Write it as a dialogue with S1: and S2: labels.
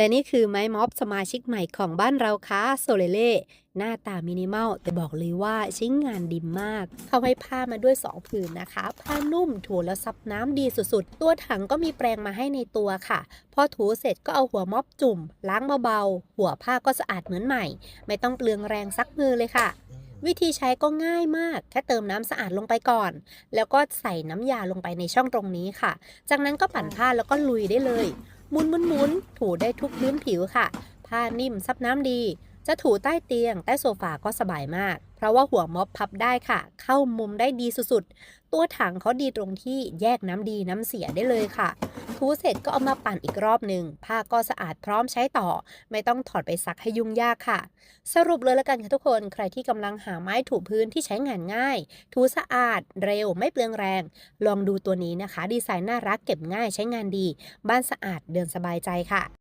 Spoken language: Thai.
S1: และนี่คือไม้ม็อบสมาชิกใหม่ของบ้านเราค่ะโซเลเล่หน้าตามินิมอลแต่บอกเลยว่าใช้งานดีมาก เขาให้ผ้ามาด้วย 2 ผืนนะคะ ผ้านุ่มถูแล้วซับน้ำดีสุดๆ ตัวถังก็มีแปรงมาให้ในตัวค่ะ พอถูเสร็จก็เอาหัวม็อบจุ่ม ล้างเบาๆ หัวผ้าก็สะอาดเหมือนใหม่ ไม่ต้องเปลืองแรงซักมือเลยค่ะ วิธีใช้ก็ง่ายมาก แค่เติมน้ำสะอาดลงไปก่อน แล้วก็ใส่น้ำยาลงไปในช่องตรงนี้ค่ะ จากนั้นก็ปั่นผ้าแล้วก็ลุยได้เลย หมุนหมุนหมุนถูได้ทุกพื้นผิวค่ะ ผ้านิ่มซับน้ำดี จะถูใต้เตียง ใต้โซฟาก็สบายมาก เพราะว่าหัวม็อบพับได้ค่ะ เข้ามุมได้ดีสุดๆ ตัวถังเขาดีตรงที่แยกน้ำดีน้ำเสียได้เลยค่ะ ถูเสร็จก็เอามาปั่นอีกรอบหนึ่งผ้าก็สะอาดพร้อมใช้ต่อ ไม่ต้องถอดไปซักให้ยุ่งยากค่ะ สรุปเลยแล้วกันค่ะทุกคนใครที่กำลังหาไม้ถูพื้นที่ใช้งานง่าย ถูสะอาด เร็ว ไม่เปลืองแรง ลองดูตัวนี้นะคะ ดีไซน์น่ารักเก็บง่ายใช้งานดี บ้านสะอาดเดินสบายใจค่ะ